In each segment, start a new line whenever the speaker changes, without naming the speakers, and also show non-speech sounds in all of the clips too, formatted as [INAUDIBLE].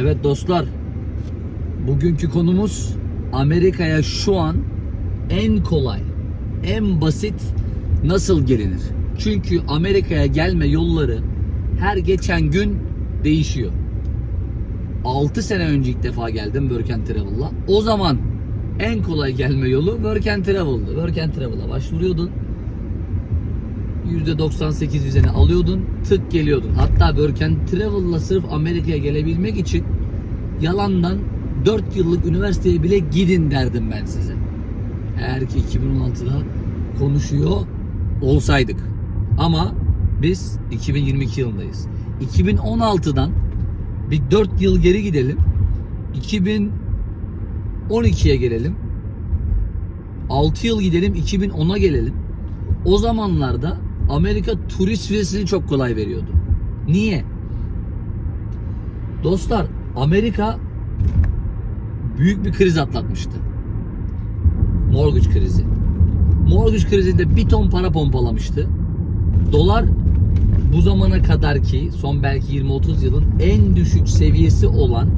Evet dostlar. Bugünkü konumuz Amerika'ya şu an en kolay, en basit nasıl gelinir? Çünkü Amerika'ya gelme yolları her geçen gün değişiyor. 6 sene önce ilk defa geldim Work and Travel'la. O zaman en kolay gelme yolu Work and Travel'dı. Work and Travel'a başvuruyordun. %98 vizeni alıyordun, tık geliyordun. Hatta Work Travel'la sırf Amerika'ya gelebilmek için yalandan 4 yıllık üniversiteye bile gidin derdim ben size. Eğer ki 2016'da konuşuyor olsaydık. Ama biz 2022 yılındayız. 2016'dan bir 4 yıl geri gidelim. 2012'ye gelelim. 6 yıl gidelim 2010'a gelelim. O zamanlarda Amerika turist vizesini çok kolay veriyordu. Niye? Dostlar Amerika büyük bir kriz atlatmıştı. Mortgage krizi. Mortgage krizinde bir ton para pompalamıştı. Dolar bu zamana kadar ki son belki 20-30 yılın en düşük seviyesi olan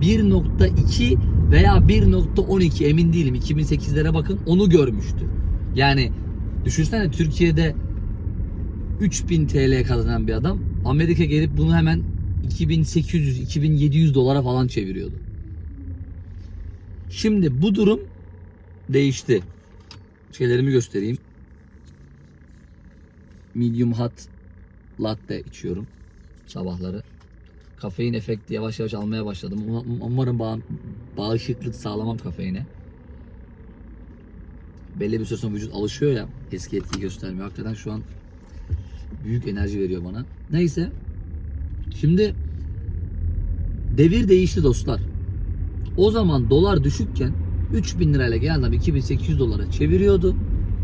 1.2 veya 1.12 emin değilim 2008'lere bakın onu görmüştü. Yani düşünsene Türkiye'de 3000 TL kazanan bir adam Amerika gelip bunu hemen 2800 2700 dolara falan çeviriyordu. Şimdi bu durum değişti. Şeylerimi göstereyim. Medium hot latte içiyorum sabahları. Kafein efekti yavaş yavaş almaya başladım. Um- Umarım bağ- bağışıklık sağlamam kafeine. Belli bir süre sonra vücut alışıyor ya eski etkiyi göstermiyor. Hakikaten şu an büyük enerji veriyor bana. Neyse. Şimdi devir değişti dostlar. O zaman dolar düşükken 3000 lirayla gelen adam 2800 dolara çeviriyordu.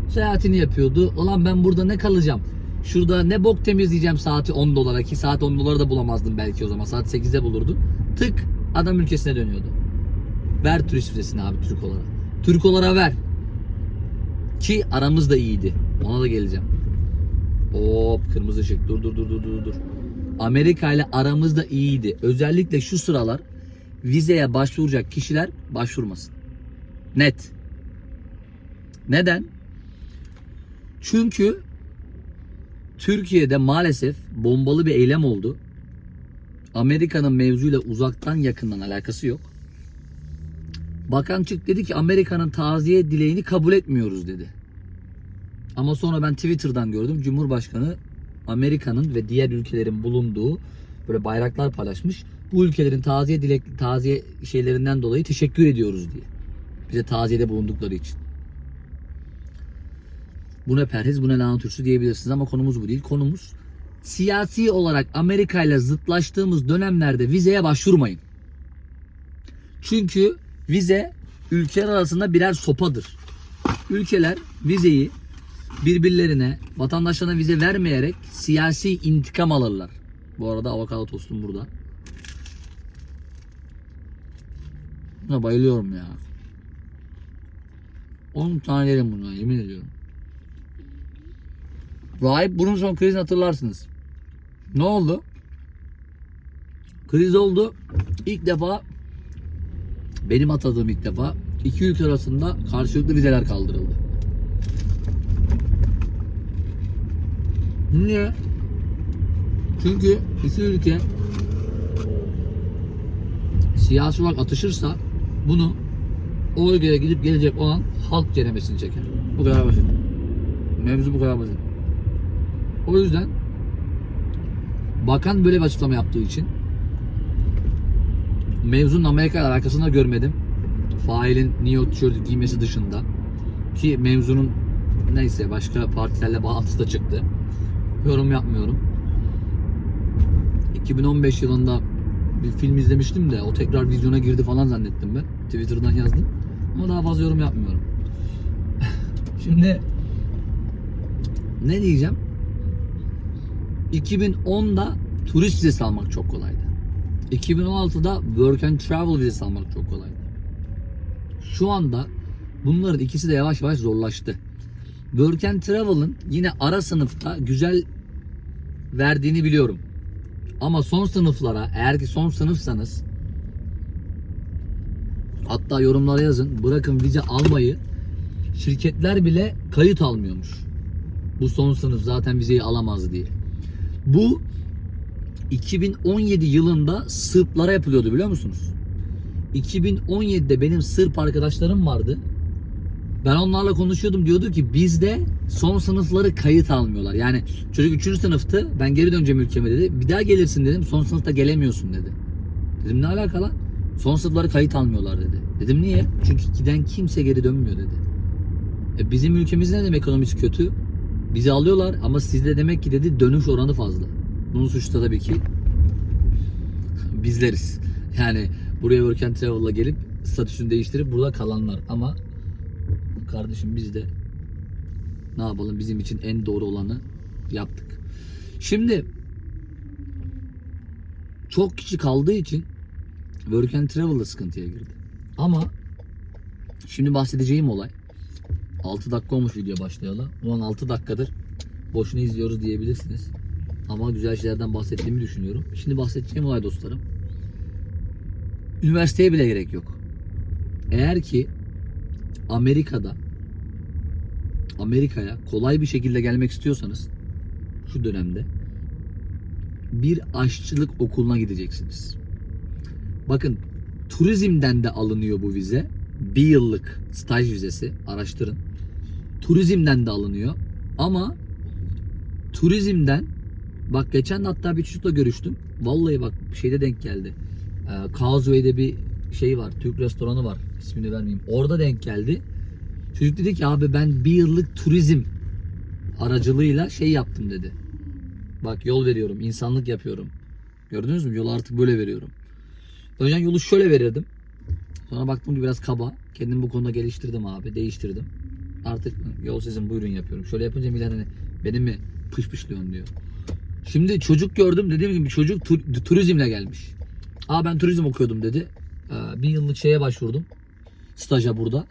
Seyahatini yapıyordu. Ulan ben burada ne kalacağım? Şurada ne bok temizleyeceğim saati 10 dolara ki saat 10 dolara da bulamazdım belki o zaman. Saat 8'de bulurdun. Tık adam ülkesine dönüyordu. Ver turist vizesini abi Türk olarak. Türk olarak ver. Ki aramız da iyiydi. Ona da geleceğim. Hop kırmızı ışık. Dur dur dur dur dur dur. Amerika ile aramızda iyiydi. Özellikle şu sıralar vizeye başvuracak kişiler başvurmasın. Net. Neden? Çünkü Türkiye'de maalesef bombalı bir eylem oldu. Amerika'nın mevzuyla uzaktan yakından alakası yok. Bakan çık dedi ki Amerika'nın taziye dileğini kabul etmiyoruz dedi. Ama sonra ben Twitter'dan gördüm. Cumhurbaşkanı Amerika'nın ve diğer ülkelerin bulunduğu böyle bayraklar paylaşmış. Bu ülkelerin taziye dilek taziye şeylerinden dolayı teşekkür ediyoruz diye. Bize taziyede bulundukları için. Bu ne perhiz bu ne lanet ürsü diyebilirsiniz ama konumuz bu değil. Konumuz siyasi olarak Amerika ile zıtlaştığımız dönemlerde vizeye başvurmayın. Çünkü vize ülkeler arasında birer sopadır. Ülkeler vizeyi birbirlerine, vatandaşlarına vize vermeyerek siyasi intikam alırlar. Bu arada avokado tostum burada. Buna bayılıyorum ya. 10 tane yerim bunu yemin ediyorum. Rahip burun son krizini hatırlarsınız. Ne oldu? Kriz oldu. İlk defa benim atadığım ilk defa iki ülke arasında karşılıklı vizeler kaldırıldı. Niye? Çünkü iki ülke siyasi olarak atışırsa bunu o ülkeye gidip gelecek olan halk ceremesini çeker. Bu kadar basit. Mevzu bu kadar basit. O yüzden bakan böyle bir açıklama yaptığı için mevzunun Amerika ile alakasını da görmedim. Failin New York tişörtü giymesi dışında. Ki mevzunun neyse başka partilerle bağlantısı da çıktı. Yorum yapmıyorum. 2015 yılında bir film izlemiştim de o tekrar vizyona girdi falan zannettim ben. Twitter'dan yazdım. Ama daha fazla yorum yapmıyorum. [LAUGHS] Şimdi ne diyeceğim? 2010'da turist vizesi almak çok kolaydı. 2016'da work and travel vizesi almak çok kolaydı. Şu anda bunların ikisi de yavaş yavaş zorlaştı. Work and travel'ın yine ara sınıfta güzel verdiğini biliyorum. Ama son sınıflara eğer ki son sınıfsanız Hatta yorumlara yazın. Bırakın vize almayı. Şirketler bile kayıt almıyormuş. Bu son sınıf zaten vizeyi alamaz diye. Bu 2017 yılında Sırplara yapılıyordu biliyor musunuz? 2017'de benim Sırp arkadaşlarım vardı. Ben onlarla konuşuyordum diyordu ki bizde son sınıfları kayıt almıyorlar. Yani çocuk 3. sınıftı ben geri döneceğim ülkeme dedi. Bir daha gelirsin dedim son sınıfta gelemiyorsun dedi. Dedim ne alaka lan? Son sınıfları kayıt almıyorlar dedi. Dedim niye? Çünkü giden kimse geri dönmüyor dedi. E bizim ülkemizin ne demek ekonomisi kötü? Bizi alıyorlar ama sizde demek ki dedi dönüş oranı fazla. Bunun suçu da tabii ki bizleriz. Yani buraya work and travel'la gelip statüsünü değiştirip burada kalanlar ama kardeşim biz de ne yapalım bizim için en doğru olanı yaptık. Şimdi çok kişi kaldığı için work and travel da sıkıntıya girdi. Ama şimdi bahsedeceğim olay 6 dakika olmuş video başlayalı. Ulan 6 dakikadır boşuna izliyoruz diyebilirsiniz. Ama güzel şeylerden bahsettiğimi düşünüyorum. Şimdi bahsedeceğim olay dostlarım. Üniversiteye bile gerek yok. Eğer ki Amerika'da Amerika'ya kolay bir şekilde gelmek istiyorsanız şu dönemde bir aşçılık okuluna gideceksiniz. Bakın turizmden de alınıyor bu vize. Bir yıllık staj vizesi araştırın. Turizmden de alınıyor. Ama turizmden bak geçen hatta bir çocukla görüştüm. Vallahi bak şeyde denk geldi. Ee, Causewade'de bir şey var. Türk restoranı var. İsmini vermeyeyim. Orada denk geldi. Çocuk dedi ki abi ben bir yıllık turizm aracılığıyla şey yaptım dedi. Bak yol veriyorum, insanlık yapıyorum. Gördünüz mü? Yolu artık böyle veriyorum. Önceden yolu şöyle verirdim. Sonra baktım ki biraz kaba. Kendimi bu konuda geliştirdim abi. Değiştirdim. Artık yol sizin buyurun yapıyorum. Şöyle yapınca millet hani beni mi pışpışlıyorsun diyor. Şimdi çocuk gördüm. Dediğim gibi çocuk tur- turizmle gelmiş. Aa ben turizm okuyordum dedi. Ee, bir yıllık şeye başvurdum. Staja burada.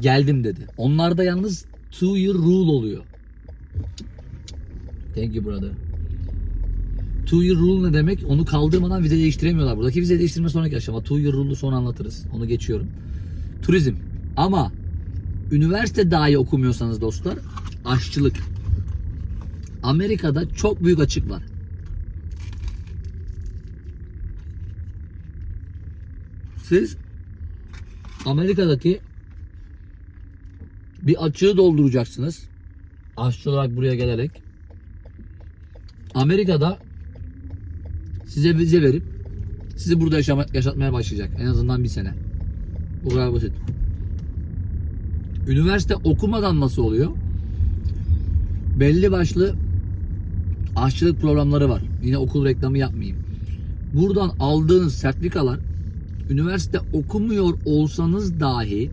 Geldim dedi. Onlarda yalnız two year rule oluyor. Thank you brother. Two year rule ne demek? Onu kaldırmadan vize değiştiremiyorlar. Buradaki vize değiştirme sonraki aşama. Two year rule'u sonra anlatırız. Onu geçiyorum. Turizm. Ama üniversite dahi okumuyorsanız dostlar aşçılık. Amerika'da çok büyük açık var. Siz Amerika'daki bir açığı dolduracaksınız. Aşçı olarak buraya gelerek. Amerika'da size vize verip sizi burada yaşama, yaşatmaya başlayacak. En azından bir sene. Bu kadar basit. Üniversite okumadan nasıl oluyor? Belli başlı aşçılık programları var. Yine okul reklamı yapmayayım. Buradan aldığınız sertifikalar üniversite okumuyor olsanız dahi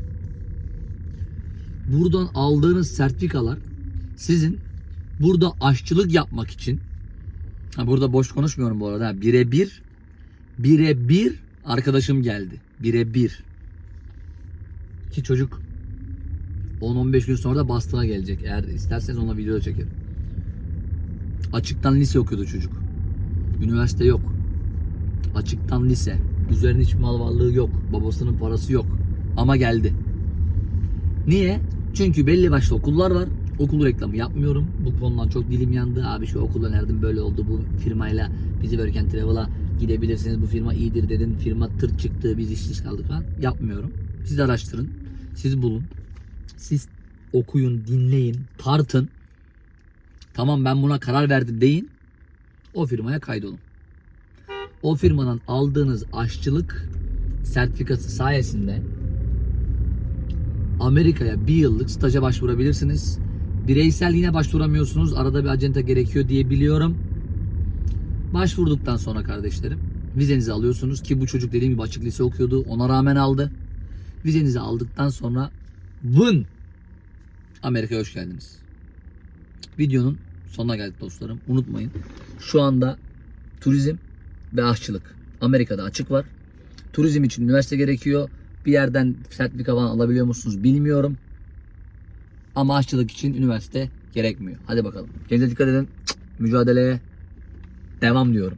buradan aldığınız sertifikalar sizin burada aşçılık yapmak için burada boş konuşmuyorum bu arada birebir birebir arkadaşım geldi birebir. Ki çocuk 10-15 gün sonra da Boston'a gelecek eğer isterseniz ona video çekerim. Açıktan lise okuyordu çocuk. Üniversite yok. Açıktan lise. Üzerine hiç mal varlığı yok. Babasının parası yok. Ama geldi. Niye? Çünkü belli başlı okullar var. Okul reklamı yapmıyorum. Bu konudan çok dilim yandı. Abi şu okulda nereden böyle oldu bu firmayla bizi and Travel'a gidebilirsiniz. Bu firma iyidir dedin. Firma tır çıktı. Biz işsiz kaldık falan. Yapmıyorum. Siz araştırın. Siz bulun. Siz okuyun, dinleyin, tartın. Tamam ben buna karar verdim deyin. O firmaya kaydolun. O firmanın aldığınız aşçılık sertifikası sayesinde Amerika'ya bir yıllık staja başvurabilirsiniz. Bireysel yine başvuramıyorsunuz. Arada bir acente gerekiyor diye biliyorum. Başvurduktan sonra kardeşlerim vizenizi alıyorsunuz ki bu çocuk dediğim gibi açık lise okuyordu. Ona rağmen aldı. Vizenizi aldıktan sonra vın Amerika'ya hoş geldiniz. Videonun sonuna geldik dostlarım. Unutmayın. Şu anda turizm ve aşçılık. Amerika'da açık var. Turizm için üniversite gerekiyor. Bir yerden sertifika falan alabiliyor musunuz bilmiyorum. Ama aşçılık için üniversite gerekmiyor. Hadi bakalım. Kendinize dikkat edin. Mücadeleye devam diyorum.